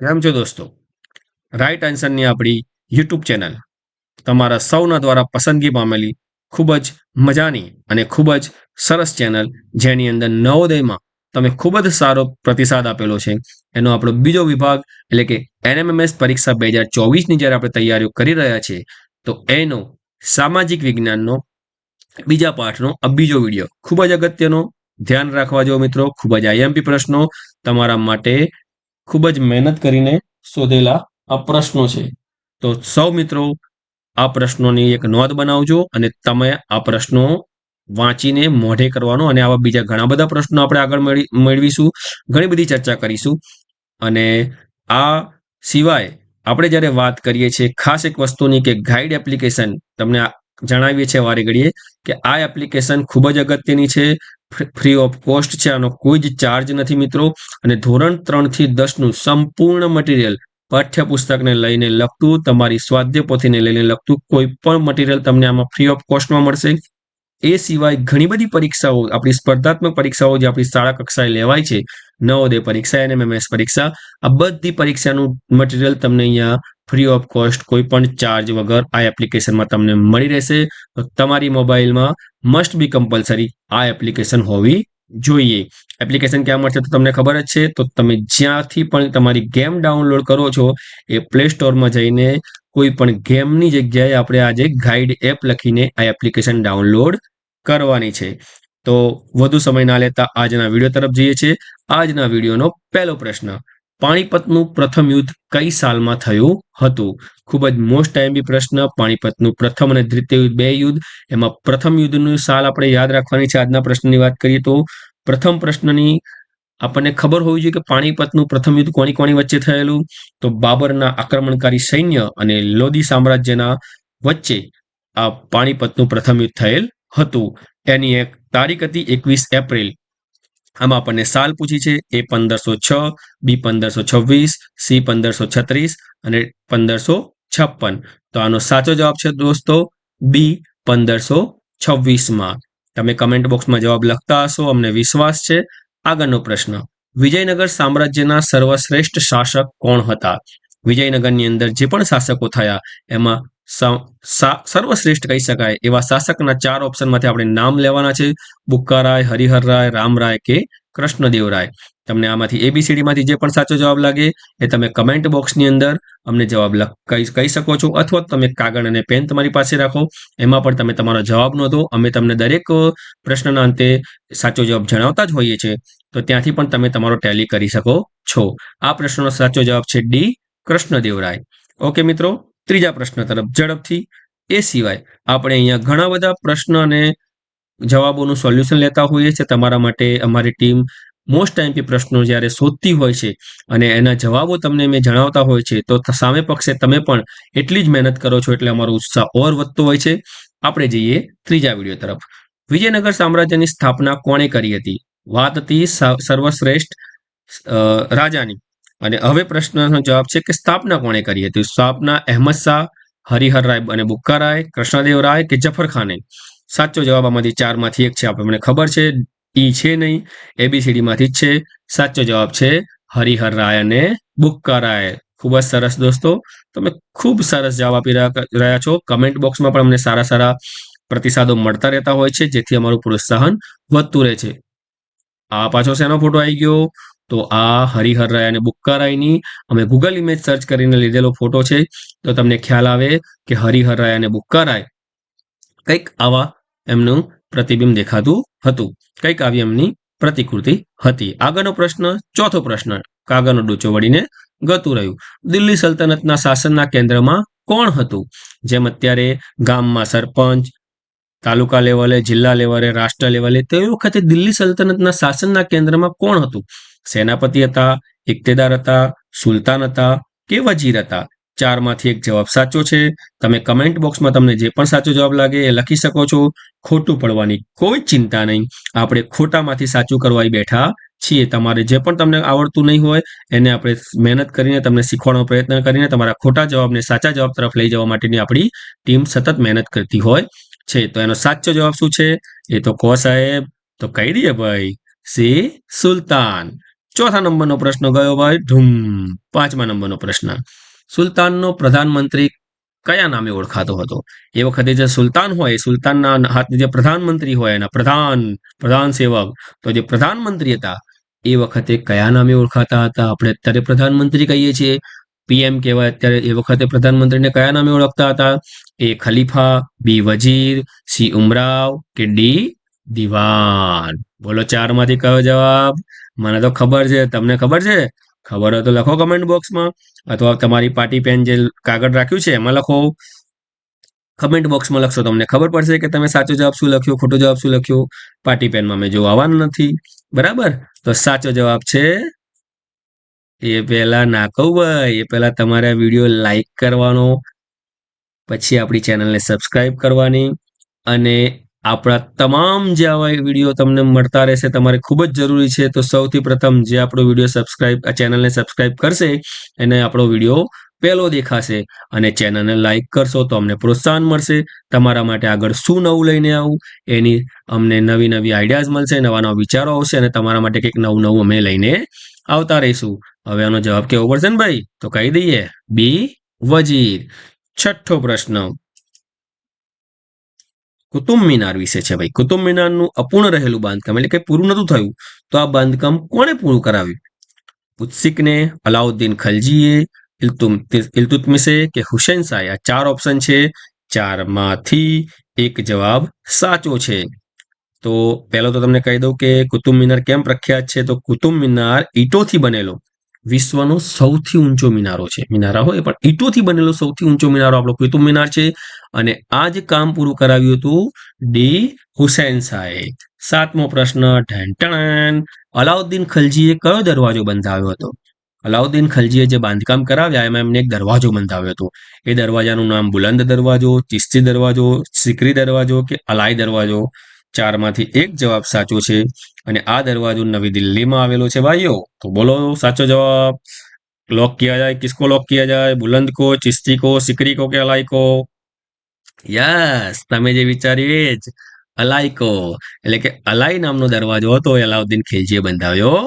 કેમ દોસ્તો? રાઈટ આન્સરની આપણી યુટ્યુબ ચેનલ તમારા સૌના દ્વારા પસંદગી પામેલી ખૂબ જ મજાની અને ખૂબ જ સરસ ચેનલ જેની અંદર નવોદયમાં તમે ખૂબ જ સારો પ્રતિસાદ આપેલો છે. એનો આપણો બીજો વિભાગ એટલે કે એનએમએમએસ પરીક્ષા બે હજાર ચોવીસની જ્યારે આપણે તૈયારીઓ કરી રહ્યા છીએ, તો એનો સામાજિક વિજ્ઞાનનો બીજા પાઠનો આ બીજો વીડિયો ખૂબ જ અગત્યનો. ધ્યાન રાખવા જેવો મિત્રો, ખૂબ જ આઈએમપી પ્રશ્નો તમારા માટે ખૂબ જ મહેનત કરીને શોધેલા આ પ્રશ્નો છે. તો સૌ મિત્રો, આ પ્રશ્નોની એક નોંધ બનાવજો અને તમે આ પ્રશ્નો વાંચીને મોઢે કરવાનો અને આવા બીજા ઘણા બધા પ્રશ્નો આપણે આગળ મેળવી, મેળવીશું. ઘણી બધી ચર્ચા કરીશું. અને આ સિવાય આપણે જ્યારે વાત કરીએ છીએ ખાસ એક વસ્તુની કે ગાઈડ એપ્લિકેશન તમને જણાવીએ છીએ વારે ઘડીએ કે આ એપ્લિકેશન ખૂબ જ અગત્યની છે. ફ્રી ઓફ કોસ્ટ છે. આનો કોઈ જ ચાર્જ નથી મિત્રો. અને ધોરણ ત્રણથી દસનું સંપૂર્ણ મટીરિયલ પાઠ્યપુસ્તકને લઈને લગતું તમારી સ્વાધ્ય પોથીને લઈને લગતું કોઈ પણ મટીરિયલ તમને આમાં ફ્રી ઓફ કોસ્ટમાં મળશે. એ સિવાય ઘણી બધી પરીક્ષાઓ, આપણી સ્પર્ધાત્મક પરીક્ષાઓ જે આપણી શાળા કક્ષાએ લેવાય છે, નવોદય પરીક્ષા, એનએમએમએસ પરીક્ષા, આ બધી પરીક્ષાનું મટીરિયલ તમને અહીંયા ફ્રી ઓફ કોસ્ટ કોઈ પણ ચાર્જ વગર આ એપ્લિકેશનમાં તમને મળી રહેશે. તમારી મોબાઈલમાં મસ્ટ બી કમ્પલસરી આ એપ્લિકેશન હોવી જોઈએ. એપ્લિકેશન ક્યાં મળશે તો તમને ખબર જ છે? તો તમે જ્યાંથી પણ તમારી ગેમ ડાઉનલોડ કરો છો, એ પ્લે સ્ટોરમાં જઈને કોઈ પણ ગેમની જગ્યાએ આપણે આજે ગાઈડ એપ લખીને આ એપ્લિકેશન ડાઉનલોડ કરવાની છે. તો વધુ સમય ના લેતા આજના વીડિયો તરફ જઈએ છીએ. આજના વિડીયોનો પહેલો પ્રશ્ન. પાણીપતનું પ્રથમ યુદ્ધ કઈ સાલમાં થયું હતું? ખૂબ જ મોસ્ટ ટાઈમ પ્રશ્ન, પાણીપતનું પ્રથમ અને દ્વિતીય યુદ્ધ બે યુદ્ધ. એમાં પ્રથમ યુદ્ધનું સાલ આપણે યાદ રાખવાની છે આજના પ્રશ્નની વાત કરીએ તો. પ્રથમ પ્રશ્નની આપણને ખબર હોવી જોઈએ કે પાણીપતનું પ્રથમ યુદ્ધ કોની કોની વચ્ચે થયેલું? તો બાબરના આક્રમણકારી સૈન્ય અને લોધી સામ્રાજ્યના વચ્ચે આ પાણીપતનું પ્રથમ યુદ્ધ થયેલ હતું. એની એક તારીખ હતી એકવીસ એપ્રિલ. આમાં આપણને સાલ પૂછી છે. એ પંદરસો છ, બી પંદરસો છવ્વીસ, સી પંદરસો છત્રીસ અને પંદરસો છપ્પન. તો આનો સાચો જવાબ છે દોસ્તો બી પંદરસો છવ્વીસમાં. તમે કમેન્ટ બોક્સમાં જવાબ લખતા હશો. અમને વિશ્વાસ છે. આગળનો પ્રશ્ન. વિજયનગર સામ્રાજ્યના સર્વશ્રેષ્ઠ શાસક કોણ હતા? વિજયનગરની અંદર જે પણ શાસકો થયા, એમાં સર્વશ્રેષ્ઠ કહી શકાય. એવા શાસકના ચાર ઓપ્શનમાંથી આપણે નામ લેવાના છે. બુક્કારાય, હરિહરરાય, રામરાય કે કૃષ્ણદેવરાય. તમને આમાંથી એબીસીડીમાંથી જે પણ સાચો જવાબ લાગે એ તમે કમેન્ટ બોક્સની અંદર અમને જવાબ કહી શકો છો અથવા તમે કાગળ અને પેન તમારી પાસે રાખો. એમાં પણ તમે તમારો જવાબ નોંધો. અમે તમને દરેક પ્રશ્નના અંતે સાચો જવાબ જણાવતા જ હોઈએ છીએ. તો ત્યાંથી પણ તમે તમારો ટેલી કરી શકો છો. આ પ્રશ્નનો સાચો જવાબ છે ડી કૃષ્ણદેવરાય. ઓકે મિત્રો ત્રીજા પ્રશ્ન તરફ ઝડપથી. એ સિવાય આપણે અહીંયા ઘણા બધા પ્રશ્ન અને જવાબોનું સોલ્યુશન લેતા હોઈએ છીએ. તમારા માટે અમારી ટીમ મોસ્ટ ટાઈમથી પ્રશ્નો જ્યારે શોધતી હોય છે અને એના જવાબો તમને મેં જણાવતા હોય છે, તો સામે પક્ષે તમે પણ એટલી જ મહેનત કરો છો એટલે અમારો ઉત્સાહ ઓર વધતો હોય છે. આપણે જઈએ ત્રીજા વીડિયો તરફ. વિજયનગર સામ્રાજ્યની સ્થાપના કોણે કરી હતી? વાત હતી સર્વશ્રેષ્ઠ રાજાની. અને હવે પ્રશ્નનો જવાબ છે કે સ્થાપના કોણે કરી હતી? સ્થાપના અહેમદ શાહ, હરિહર રાય અને બુક્કા રાય, કૃષ્ણદેવ રાય કે જફર ખાને? સાચો જવાબ આમાંથી ચારમાંથી એક છે. આપણે ખબર છે, ઈ છે નહીં. એબીસીડીમાંથી જ છે. સાચો જવાબ છે હરિહર રાય અને બુક્કારાય ખૂબ જ સરસ દોસ્તો. તમે ખૂબ સરસ જવાબ આપી રહ્યા છો. કમેન્ટ બોક્સમાં પણ અમને સારા સારા પ્રતિસાદો મળતા રહેતા હોય છે, જેથી અમારું પ્રોત્સાહન વધતું રહે છે. આ પાછો શેનો ફોટો આવી ગયો? તો આ હરિહર રાય અને બુક્કારાયની અમે ગૂગલ ઇમેજ સર્ચ કરીને લીધેલો ફોટો છે. તો તમને ખ્યાલ આવે કે હરિહર રાય અને બુક્કારાય કંઈક આવા એમનું પ્રતિબિંબ દેખાતું હતું. કંઈક આવી એમની પ્રતિકૃતિ હતી. આગળનો પ્રશ્ન, ચોથો પ્રશ્ન, કાગળનો ડૂચો વળીને ગતું રહ્યું. દિલ્હી સલ્તનતના શાસનના કેન્દ્રમાં કોણ હતું? જેમ અત્યારે ગામમાં સરપંચ, તાલુકા લેવલે, જિલ્લા લેવલે, રાષ્ટ્ર લેવલે તે વખતે દિલ્હી સલ્તનતના શાસનના કેન્દ્રમાં કોણ હતું? સેનાપતિ હતા, ઇક્તેદાર હતા, સુલતાન હતા કે વજીર હતા? ચારમાંથી એક જવાબ સાચો છે. તમે કમેન્ટ બોક્સમાં તમને જે પણ સાચો જવાબ લાગે એ લખી શકો છો. ખોટું પડવાની કોઈ ચિંતા નહીં. આપણે ખોટામાંથી સાચું કરવા બેઠા છીએ. તમારે જે પણ તમને આવડતું નહીં હોય એને આપણે મહેનત કરીને તમને શીખવાનો પ્રયત્ન કરીને તમારા ખોટા જવાબને સાચા જવાબ તરફ લઈ જવા માટેની આપણી ટીમ સતત મહેનત કરતી હોય છે. તો એનો સાચો જવાબ શું છે? એ તો કો સાહેબ. તો કહી દઈએ ભાઈ, સી સુલતાન. ચોથા નંબરનો પ્રશ્ન ગયો ભાઈ? ધૂમ પાંચમા નંબરનો પ્રશ્ન. સુલતાનનો પ્રધાનમંત્રી કયા નામે ઓળખાતો હતો? એ વખતે જે સુલતાન હોય સુલતાનના હાથ જે પ્રધાનમંત્રી હોય, એના પ્રધાન પ્રધાન સેવક, તો જે પ્રધાનમંત્રી હતા, એ વખતે કયા નામે ઓળખાતા હતા? આપણે અત્યારે પ્રધાનમંત્રી કહીએ છીએ. પીએમ કહેવાય અત્યારે એ વખતે પ્રધાનમંત્રીને કયા નામે ઓળખતા હતા? એ ખલીફા, બી વજીર, સી ઉમરાવ કે ડી દિવાન? બોલો ચારમાંથી કયો જવાબ? મને તો ખબર છે, તમને ખબર છે? ખબર હોય તો લખો કમેન્ટ બોક્સમાં અથવા તમારી પાર્ટી પેન જે કાગળ રાખ્યું છે, એમાં લખો. કમેન્ટ બોક્સમાં લખશો તમને ખબર પડશે કે તમે સાચો જવાબ શું લખ્યો, ખોટો જવાબ શું લખ્યો? પાર્ટી પેનમાં મેં જોવાનું નથી. બરાબર? તો સાચો જવાબ છે, એ પહેલા કહું ભાઈ, એ પહેલા તમારે વીડિયો લાઈક કરવાનો. પછી આપણી ચેનલને સબસ્ક્રાઈબ કરવાની. અને આપણા તમામ જે આવા વીડિયો તમને મળતા રહેશે, તમારે ખૂબ જ જરૂરી છે, તો સૌથી પ્રથમ જે આપણો વીડિયો સબસ્ક્રાઇબ ચેનલને સબસ્ક્રાઇબ કરશે, એને આપણો વીડિયો પહેલો દેખાશે. અને ચેનલને લાઈક કરશો તો અમને પ્રોત્સાહન મળશે. તમારા માટે આગળ શું નવું લઈને આવું, એની અમને નવી નવી આઈડિયાઝ મળશે, નવા નવા વિચારો આવશે અને તમારા માટે કંઈક નવું નવું અમે લઈને આવતા રહીશું. હવે આનો જવાબ કેવો પડશે ને ભાઈ? તો કહી દઈએ, બી વજીર. છઠ્ઠો પ્રશ્ન. કુતુબ મિનાર વિશે છે ભાઈ. કુતુબ મિનારનું અપૂર્ણ રહેલું બાંધકામ એટલે કે પૂરું નહોતું થયું, તો આ બાંધકામ કોણે પૂરું કરાવ્યું? ઉત્સિકને અલાઉદ્દીન ખલજીએ ઇલતુતમિસે કે હુસેન શાહે? આ ચાર ઓપ્શન છે. ચારમાંથી એક જવાબ સાચો છે. તો પહેલો તો તમને કહી દઉં કે કુતુબ મિનાર કેમ પ્રખ્યાત છે? તો કુતુબ મિનાર ઈટોથી બનેલો. વિશ્વનો સૌથી ઊંચો મિનારો છે. મિનારા હોય, પણ ઈટોથી બનેલો સૌથી ઊંચો મિનારો આપણો કુતુબ મિનાર છે. અને આ જ કામ પૂરું કરાવ્યું હતું ડી. હુસેન શાહે સાતમો પ્રશ્ન ઢેંટણ અલાઉદ્દીન ખલજીએ કયો દરવાજો બંધાવ્યો હતો? અલાઉદ્દીન ખલજીએ જે બાંધકામ કરાવ્યા, એમાં એમને એક દરવાજો બંધાવ્યો હતો. એ દરવાજાનું નામ બુલંદ દરવાજો ચિસ્તી દરવાજો, સિકરી દરવાજો કે અલાઈ દરવાજો? ચારમાંથી એક જવાબ સાચો છે અને આ દરવાજો નવી દિલ્હીમાં આવેલો છે ભાઈઓ તો બોલો સાચો જવાબ लॉक किया जाए किसको लॉक किया जाए बुलंद को चिश्ती को सिकरी को કે અલાઈ કો યસ તમે જે વિચાર્યું એ જ અલાઈ કો એટલે કે અલાઈ નામનો દરવાજો હતો એ અલાઉદ્દીન ખિલજીએ બંધાવ્યો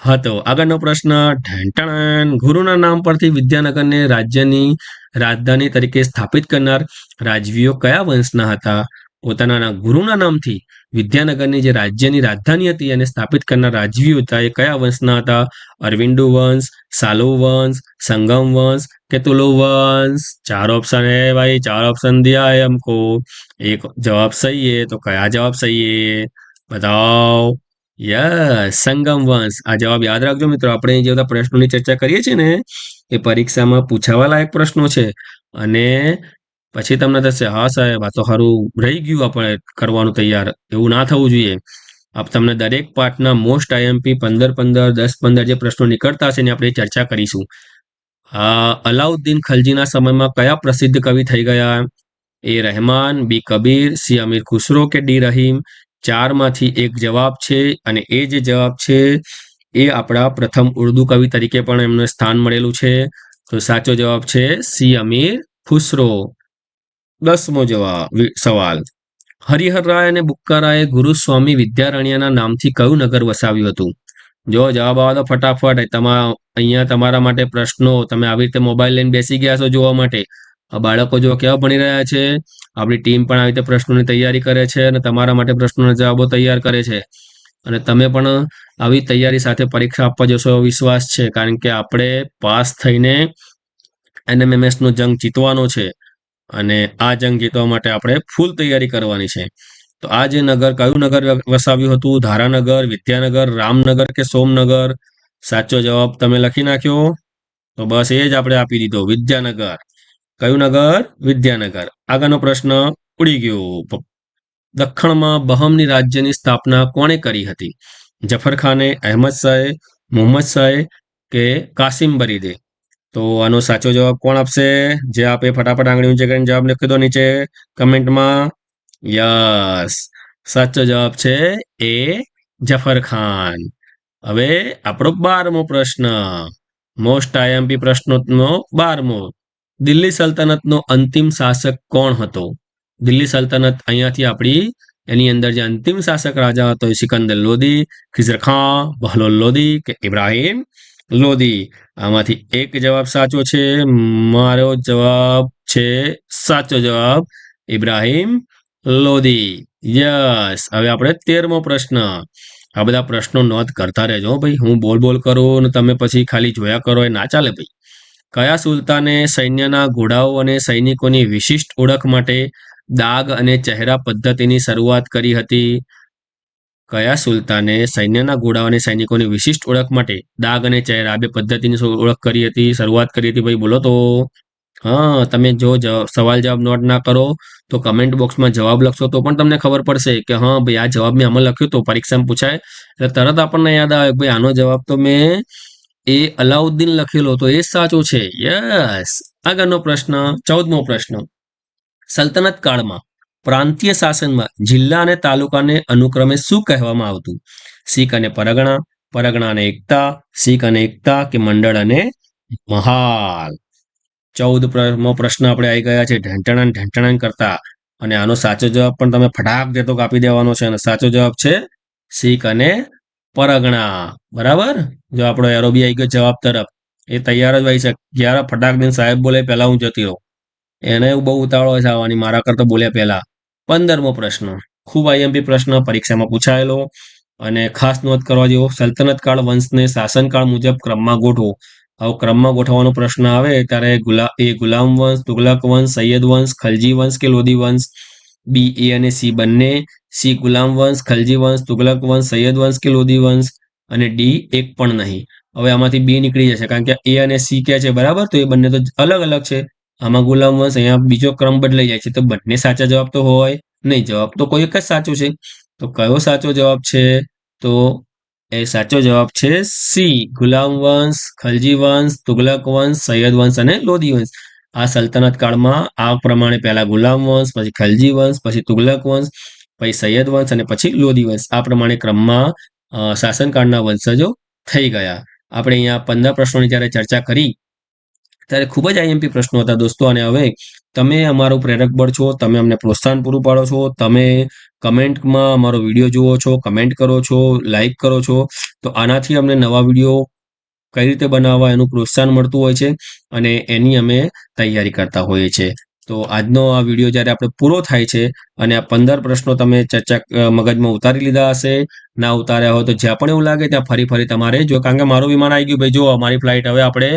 હતો આગળનો પ્રશ્ન ઢેંટણ ગુરુના નામ પરથી વિદ્યાનગરને રાજ્યની રાજધાની તરીકે સ્થાપિત કરનાર રાજવીઓ કયા વંશના હતા પોતાના ગુરુના નામથી વિદ્યાનગરની જે રાજ્યની રાજધાની હતી અને સ્થાપિત કરનાર રાજવીઓ હતા. એ કયા વંશના હતા? અરવિંદુ વંશ, સાલો વંશ, સંગમ વંશ કે તુલુ વંશ? ચાર ઓપ્શન હે ભાઈ, ચાર ઓપ્શન દિયા હે હમકો એક જવાબ સહી હે, તો કયા જવાબ સહી હે? બતાવો. યસ, સંગમ વંશ. આ જવાબ યાદ રાખજો મિત્રો, આપણે જે બધા પ્રશ્નોની ચર્ચા કરીએ છીએ ને, એ પરીક્ષામાં પૂછાવા લાયક પ્રશ્નો છે. અને પછી તમને થશે, હા સાહેબ, આ તો સારું રહી ગયું આપણે કરવાનું તૈયાર, એવું ના થવું જોઈએ. આપ તમને દરેક પાઠના મોસ્ટ આઈએમપી પંદર પંદર, દસ પંદર જે પ્રશ્નો નીકળતા હશે એની આપણે ચર્ચા કરીશું. આ અલાઉદ્દીન ખલજીના સમયમાં કયા પ્રસિદ્ધ કવિ થઈ ગયા? A Rehman, B Kabir, C Amir Khusro કે ડી રહીમ? ચારમાંથી એક જવાબ છે અને એ જે જવાબ છે એ આપણા પ્રથમ ઉર્દુ કવિ તરીકે પણ એમને સ્થાન મળેલું છે. તો સાચો જવાબ છે સી અમીર ખુસરો. દસમો જવાબ સવાલ. હરિહર રાય અને બુક્કારાયે ગુરુસ્વામી વિદ્યારણ્યના નામથી કયું નગર વસાવ્યું હતું? જો જવાબ આવે તો ફટાફટ તમારા અહીંયા તમારા માટે પ્રશ્નો, તમે આવી રીતે મોબાઈલ લઈને બેસી ગયા છો જોવા માટે. બાળકો જો કેવા ભણી રહ્યા છે? આપણી ટીમ પણ આવી રીતે પ્રશ્નોની તૈયારી કરે છે અને તમારા માટે પ્રશ્નોના જવાબો તૈયાર કરે છે. અને તમે પણ આવી તૈયારી સાથે પરીક્ષા આપવા જશો એવો વિશ્વાસ છે, કારણ કે આપણે પાસ થઈને એનએમએમએસ નો જંગ જીતવાનો છે. અને આ જંગ જીતવા માટે આપણે ફૂલ તૈયારી કરવાની છે. તો આ જે નગર, કયું નગર વસાવ્યું હતું? ધારાનગર, વિદ્યાનગર, રામનગર કે સોમનગર? સાચો જવાબ તમે લખી નાખ્યો. તો બસ એ જ આપણે આપી દીધો. વિદ્યાનગર. કયું નગર? વિદ્યાનગર. આગળનો પ્રશ્ન ઉડી ગયો. દખણમાં બહમની રાજ્યની સ્થાપના કોણે કરી હતી? જફર ખાને અહેમદ શાહે, મોહમ્મદ શાહે કે કાસિમ બરીદે? તો આનો સાચો જવાબ કોણ આપશે? જે આપે ફટાફટ આંગળી ઊંચે કરીને જવાબ લખી દો નીચે કમેન્ટમાં. યસ. સાચો જવાબ છે એ જફર ખાન. હવે આપણો બારમો પ્રશ્ન. મોસ્ટ આઈએમપી પ્રશ્નોનો બારમો. દિલ્હી સલ્તનતનો અંતિમ શાસક કોણ હતો? દિલ્હી સલ્તનત અહીંયાથી આપણી, એની અંદર જે અંતિમ શાસક રાજા હતો સિકંદર લોધી ખિઝર ખાં, બહલોલ લોધી કે ઇબ્રાહિમ? લોધી, આમાંથી એક જવાબ સાચો છે, મારો જવાબ છે સાચો જવાબ ઇબ્રાહિમ લોદી યસ, હવે આપણે તેરમો પ્રશ્ન. આ બધા પ્રશ્નો નોંધ કરતા રહેજો ભાઈ. હું બોલ બોલ કરું અને તમે પછી ખાલી જોયા કરો, એ ના ચાલે ભાઈ. કયા સુલતાને સૈન્યના ઘોડાઓ અને સૈનિકોની વિશિષ્ટ ઓળખ માટે દાગ અને ચહેરા પદ્ધતિની શરૂઆત કરી હતી? કયા સુલતાને સૈન્યના ઘોડાઓ અને સૈનિકોની વિશિષ્ટ ઓળખ માટે દાગ અને ચહેરા બે પદ્ધતિની ઓળખ કરી હતી, શરૂઆત કરી હતી ભાઈ, બોલો તો. હા, તમે જો સવાલ જવાબ નોટ ના કરો, તો કમેન્ટ બોક્સમાં જવાબ લખશો તો પણ તમને ખબર પડશે કે હા, ભાઈ, આ જવાબ મેં આમાં લખ્યું તો પરીક્ષામાં પૂછાય. એટલે તરત આપણને યાદ આવે ભાઈ, આનો જવાબ તો મેં એ અલાઉદ્દીન લખેલો તો એ સાચો છે. યસ આગળનો પ્રશ્ન, ચૌદમો પ્રશ્ન. સલ્તનત કાળમાં પ્રાંતીય શાસનમાં જિલ્લા અને તાલુકાને અનુક્રમે શું કહેવામાં આવતું? શીખ અને પરગણા પરગણા અને એકતા, શીખ અને એકતા કે મંડળ અને મહાલ? ચૌદ પ્રશ્ન આપણે આવી ગયા છે ઢેંટણા ઢેંટણા કરતા. અને આનો સાચો જવાબ પણ તમે ફટાક દેતો કાપી દેવાનો છે, અને સાચો જવાબ છે શીખ અને પરગણા. બરાબર? જો આપણો એરોબી આવી ગયો જવાબ તરફ. એ તૈયાર જ હોય છે. જ્યારે ફટાક દિન સાહેબ બોલે, પહેલા હું જતી રહું. એને બહુ ઉતાવળ છે આવવાની મારા કરતા બોલ્યા પહેલા. પંદરમો પ્રશ્ન. ખૂબ આઈએમપી પ્રશ્ન, પરીક્ષામાં પૂછાયેલો. અને ખાસ નોંધ કરવા જેવો સલ્તનત કાળ વંશને શાસનકાળ મુજબ ક્રમમાં ગોઠવો. આવો ક્રમમાં ગોઠવવાનો પ્રશ્ન આવે ત્યારે ગુલા, એ ગુલામ વંશ, તુગલક વંશ, સૈયદ વંશ, ખલજી વંશ કે લોધી વંશ? બી, એ અને સી બંને. સી ગુલામ વંશ, ખલજી વંશ, તુગલક વંશ, સૈયદ વંશ કે લોધી વંશ? અને ડી, એક પણ નહીં. હવે આમાંથી બી નીકળી જશે કારણ કે એ અને સી ક્યાં છે? બરાબર? તો એ બંને તો અલગ અલગ છે. આમાં ગુલામ વંશ અહીંયા બીજો ક્રમ બદલાઈ જાય છે. તો બંને સાચા જવાબ તો હોય, નહીં, જવાબ તો કોઈ એક જ સાચો છે. તો કયો સાચો જવાબ છે? તો એ સાચો જવાબ છે સી, ગુલામ વંશ, ખલજી વંશ, તુગલક વંશ, સૈયદ વંશ અને લોધી વંશ. આ સલ્તનત કાળમાં આ પ્રમાણે પહેલા ગુલામ વંશ, પછી ખલજી વંશ, પછી તુગલક વંશ, પછી સૈયદ વંશ અને પછી લોધી વંશ. આ પ્રમાણે ક્રમમાં શાસનકાળના વંશજો થઈ ગયા. આપણે અહીંયા પંદર પ્રશ્નોની જ્યારે ચર્ચા કરી ત્યારે ખૂબ જ આઈએમપી પ્રશ્નો હતા દોસ્તો. અને હવે તમે અમારું પ્રેરક બળ છો, તમે અમને પ્રોત્સાહન પૂરું પાડો છો, તમે કમેન્ટમાં અમારો વીડિયો જુઓ છો, કમેન્ટ કરો છો, લાઈક કરો છો, તો આનાથી અમને નવા વીડિયો કઈ રીતે બનાવવા એનું પ્રોત્સાહન મળતું હોય છે અને એની અમે તૈયારી કરતા હોઈએ છીએ. તો આજનો આ વીડિયો જ્યારે આપણે પૂરો થાય છે અને આ પંદર પ્રશ્નો તમે ચર્ચા મગજમાં ઉતારી લીધા હશે, ના ઉતાર્યા હોય તો જ્યાં પણ એવું લાગે ત્યાં ફરી ફરી તમારે જો, કારણ કે મારું વિમાન આવી ગયું ભાઈ જો અમારી ફ્લાઇટ હવે આપણે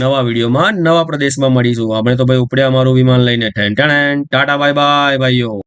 નવા વિડીયોમાં નવા પ્રદેશમાં મળીશું. આપણે તો ભાઈ ઉપડ્યા અમારું વિમાન લઈને. Ten ten. Tata, bye bye, ભાઈઓ.